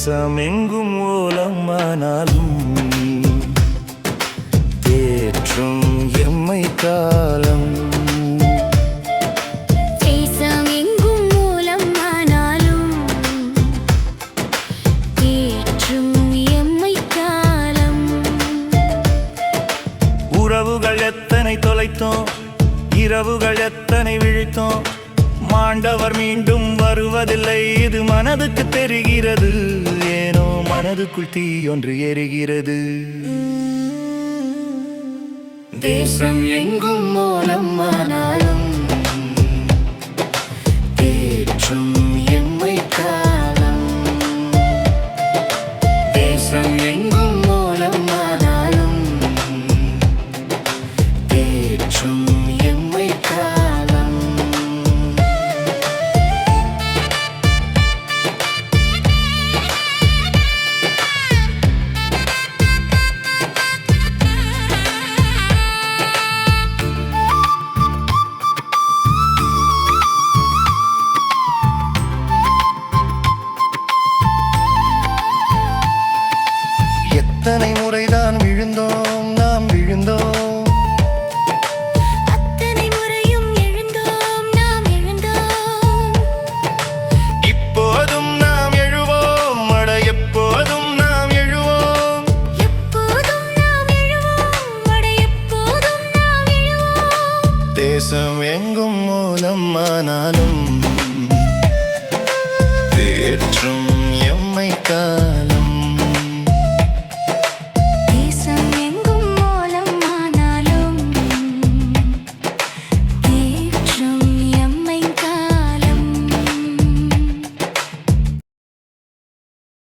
தேசம் எங்கும் ஓலம்மானாலும் தேற்றும் எம்மை காலம். உறவுகள் எத்தனை தொலைத்தோம் இரவுகள் எத்தனை விழித்தோம் மாண்டவர் மீண்டும் வருவதில்லை. இது மனதுக்கு தெரிகிறது. ஏனோ மனதுக்குள் தீ ஒன்று எரிகிறது. தேசம் எங்கும் மூலம் ஆனாலும் தேற்றும் எம்மை காலம். தேசம் எங்கும் மூலம் ஆனாலும் தேற்றும் எத்தனை முறைதான் விழுந்தோம் நாம் விழுந்தோம். அத்தனை முறையும் எழுந்தோம் நாம் எழுந்தோம். இப்போதும் நாம் எழுவோம் அட எப்போதும் நாம் எழுவோம். எப்போதும் நாம் எழுவோம் அட எப்போதும் நாம் எழுவோம். தேசம் எங்கும் மூலம் ஆனாலும்